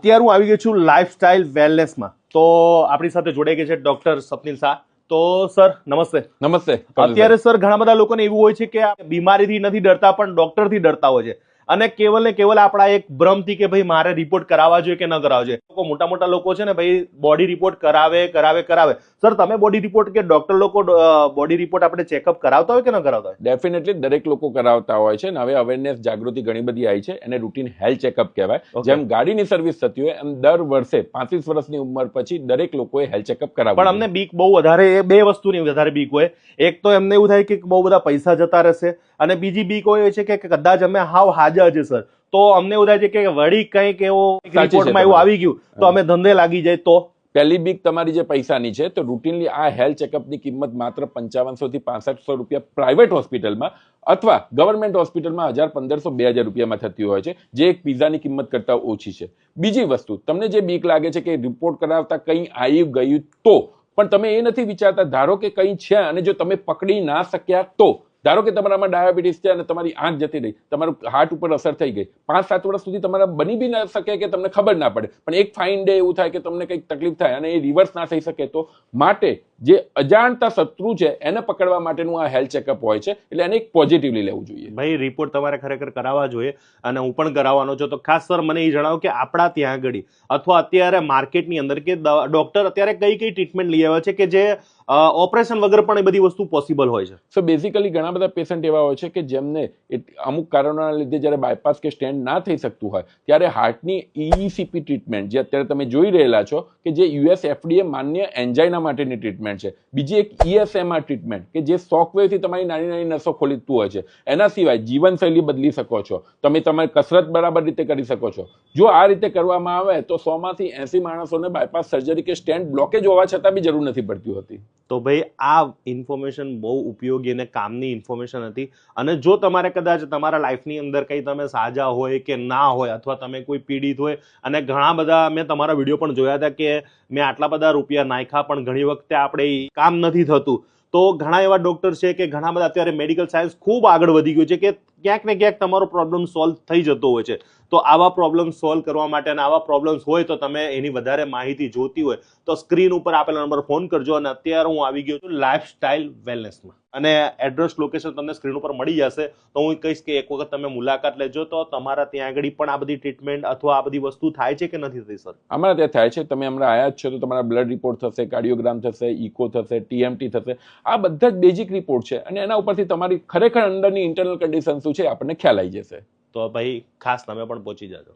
અત્યારે હું આવી ગયો છું લાઈફસ્ટાઈલ વેલનેસમાં તો આપણી સાથે જોડાઈ ગઈ છે ડોક્ટર સપનિલ શાહ. તો સર નમસ્તે. નમસ્તે અત્યારે સર ઘણા બધા લોકોને એવું હોય છે કે બીમારીથી નથી ડરતા પણ ડોક્ટરથી ડરતા હોય છે. અને કેવલ ને કેવલ આપણા એક ભ્રમથી કે ભાઈ મારે રિપોર્ટ કરાવવા જોઈએ કે ન કરાવવા જોઈએ. લોકો મોટા મોટા લોકો છે ને ભાઈ બોડી રિપોર્ટ કરાવે કરાવે કરાવે. સર તમે બોડી રિપોર્ટ કે ડોક્ટર લોકો બોડી રિપોર્ટ આપણે ચેકઅપ કરાવતા હોય કે ન કરાવતા હોય? ડેફિનેટલી દરેક લોકો કરાવતા હોય છે. ને હવે અવેરનેસ જાગૃતિ ઘણી બધી આવી છે. એને રૂટીન હેલ્થ ચેકઅપ કહેવાય. જેમ ગાડીની સર્વિસ થતી હોય એમ દર વર્ષે પાંત્રીસ વર્ષની ઉંમર પછી દરેક લોકોએ હેલ્થ ચેકઅપ કરાવવા પણ અમને બીક બહુ વધારે એ બે વસ્તુની વધારે બીક હોય. એક તો એમને એવું થાય કે બહુ બધા પૈસા જતા રહેશે. અને બીજી બીક હોય છે કે કદાચ અમે હાવ હાજર છે સર. તો અમને એવું થાય છે કે વળી કંઈક એવો રિપોર્ટમાં એવું આવી ગયું તો અમે ધંધે લાગી જાય તો? પહેલી બીક તમારી જે પૈસાની છે તો રૂટીનલી આ હેલ્થ ચેકઅપની કિંમત માત્ર પંચાવનસો થી પાસઠસો રૂપિયા પ્રાઇવેટ હોસ્પિટલમાં અથવા ગવર્મેન્ટ હોસ્પિટલમાં હજાર પંદરસો બે હજાર રૂપિયામાં થતી હોય છે જે એક પીઝાની કિંમત કરતાં ઓછી છે. બીજી વસ્તુ તમને જે બીક લાગે છે કે રિપોર્ટ કરાવતા કંઈ આવી ગયું તો પણ તમે એ નથી વિચારતા ધારો કે કંઈ છે અને જો તમે પકડી ના શક્યા તો ધારો કે તમારામાં ડાયાબિટીસ છે અને તમારી આંખ જતી રહી, તમારું હાર્ટ ઉપર અસર થઈ ગઈ પાંચ સાત વર્ષ સુધી તમારા બની બી ના શકે કે તમને ખબર ના પડે. પણ એક ફાઇન ડે એવું થાય કે તમને કંઈક તકલીફ થાય અને એ રિવર્સ ના થઈ શકે તો માટે જે અજાણતા શત્રુ છે એને પકડવા માટેનું આ હેલ્થ ચેકઅપ હોય છે એટલે એને એક પોઝિટિવલી લેવું જોઈએ. ભાઈ રિપોર્ટ તમારે ખરેખર કરાવવા જોઈએ અને હું પણ કરાવવાનો છું. તો ખાસ સર મને એ જણાવો કે આપણા ત્યાં આગળ અથવા અત્યારે માર્કેટની અંદર કે ડોક્ટર અત્યારે કઈ કઈ ટ્રીટમેન્ટ લઈ આવ્યા છે કે જે ઓપરેશન વગર પણ એ બધી વસ્તુ પોસિબલ હોય છે? સો બેઝિકલી ઘણા બધા પેશન્ટ એવા હોય છે કે જેમને અમુક કારણોના લીધે જ્યારે બાયપાસ કે સ્ટેન્ડ ના થઈ શકતું હોય ત્યારે હાર્ટની ઈસીપી ટ્રીટમેન્ટ જે અત્યારે તમે જોઈ રહેલા છો કે જે યુએસ એફડીએ માન્ય એન્જાઇના માટેની ટ્રીટમેન્ટ છે. બીજી એક ઈએસએમઆર ટ્રીટમેન્ટ કે જે સોફ્ટવેરથી તમારી નાની નાની નસો ખોલીતું હોય છે. એના સિવાય જીવનશૈલી બદલી શકો છો. તમે તમારી કસરત બરાબર રીતે કરી શકો છો. જો આ રીતે કરવામાં આવે તો સોમાંથી એસી માણસોને બાયપાસ સર્જરી કે સ્ટેન્ડ બ્લોકેજ હોવા છતાં બી જરૂર નથી પડતી હોતી. તો ભાઈ આ ઇન્ફોર્મેશન બહુ ઉપયોગી અને કામની ઇન્ફોર્મેશન હતી. અને જો તમારે કદાચ તમારા લાઈફની અંદર કંઈ તમે સાજા હોય કે ના હોય અથવા તમે કોઈ પીડિત હોય અને ઘણા બધા મેં તમારા વીડિયો પણ જોયા હતા કે મેં આટલા બધા રૂપિયા નાખ્યા પણ ઘણી વખતે આપણે ઈ કામ નથી થતું. તો ઘણા એવા ડોક્ટર છે કે ઘણા બધા અત્યારે મેડિકલ સાયન્સ ખૂબ આગળ વધી ગયું છે કે ક્યાંક ને ક્યાંક તમારો પ્રોબ્લેમ સોલ્વ થઈ જતો હોય છે. તો આવા પ્રોબ્લેમ સોલ્વ કરવા માટે અને આવા પ્રોબ્લેમ્સ હોય તો તમે એની વધારે માહિતી જોતી હોય તો સ્ક્રીન ઉપર આપેલા નંબર ફોન કરજો અને અત્યારે હું આવી ગયો છું લાઈફસ્ટાઈલ વેલનેસમાં અને એડ્રેસ લોકેશન તમને સ્ક્રીન ઉપર મળી જશે. તો હું કહીશ કે એક વખત તમે મુલાકાત લેજો તો તમારા ત્યાં આગળ પણ આ બધી ટ્રીટમેન્ટ અથવા આ બધી વસ્તુ થાય છે કે નથી થઈ સર અમારા ત્યાં થાય છે. તમે હમણાં આયા જ છો તો તમારા બ્લડ રિપોર્ટ થશે કાર્ડિયોગ્રામ થશે ઇકો થશે ટીએમટી થશે. આ બધા જ બેઝિક રિપોર્ટ છે. અને એના ઉપરથી તમારી ખરેખર અંદરની ઇન્ટરનલ કન્ડિશન શું છે આપણને ખ્યાલ આવી જશે. તો ભાઈ ખાસ તમે પણ પહોંચી જાજો.